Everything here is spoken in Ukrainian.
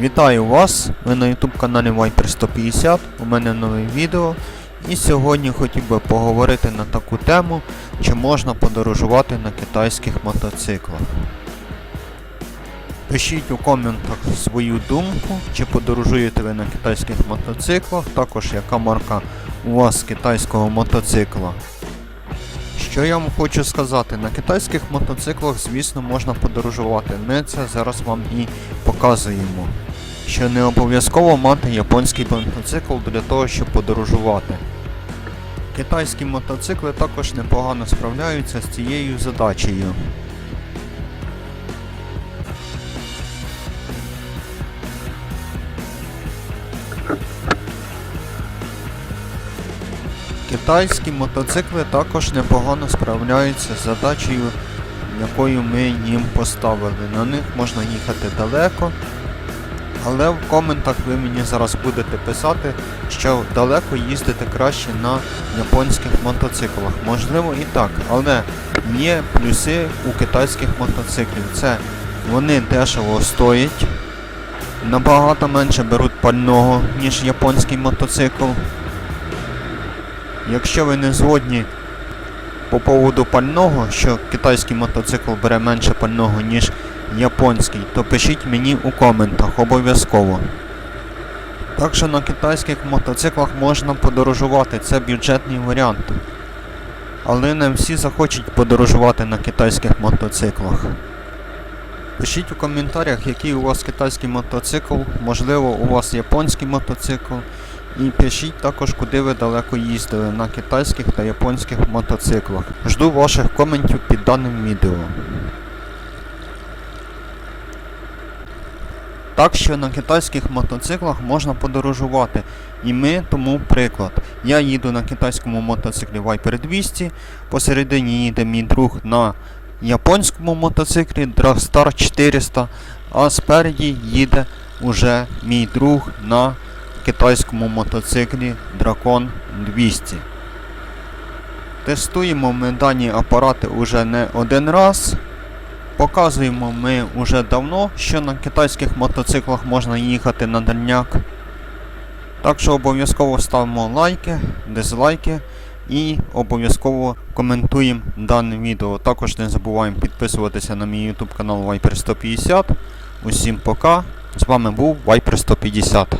Вітаю вас! Ви на YouTube каналі Viper 150. У мене нове відео. І сьогодні хотів би поговорити на таку тему, чи можна подорожувати на китайських мотоциклах. Пишіть у коментах свою думку, чи подорожуєте ви на китайських мотоциклах, також яка марка у вас китайського мотоцикла. Що я вам хочу сказати, на китайських мотоциклах, звісно, можна подорожувати. Ми це зараз вам і показуємо. Що не обов'язково мати японський мотоцикл для того, щоб подорожувати. Китайські мотоцикли також непогано справляються з цією задачею. Китайські мотоцикли також непогано справляються з задачею, якою ми їм поставили. На них можна їхати далеко, але в коментах ви мені зараз будете писати, що далеко їздити краще на японських мотоциклах. Можливо і так, але є плюси у китайських мотоциклів. Це вони дешево стоять, набагато менше беруть пального, ніж японський мотоцикл. Якщо ви не згодні по поводу пального, що китайський мотоцикл бере менше пального, ніж японський, то пишіть мені у коментах обов'язково. Так що на китайських мотоциклах можна подорожувати, це бюджетний варіант. Але не всі захочуть подорожувати на китайських мотоциклах. Пишіть у коментарях, який у вас китайський мотоцикл, можливо у вас японський мотоцикл. І пишіть також, куди ви далеко їздили на китайських та японських мотоциклах. Жду ваших коментів під даним відео. Так що на китайських мотоциклах можна подорожувати. І ми тому приклад. Я їду на китайському мотоциклі Viper 200, посередині їде мій друг на японському мотоциклі Dragstar 400, а спереді їде уже мій друг на китайському мотоциклі Dragon 200. Тестуємо ми дані апарати уже не один раз. Показуємо ми уже давно, що на китайських мотоциклах можна їхати на дальняк. Так що обов'язково ставимо лайки, дизлайки і обов'язково коментуємо дане відео. Також не забуваємо підписуватися на мій YouTube канал Viper 150. Усім пока. З вами був Viper 150.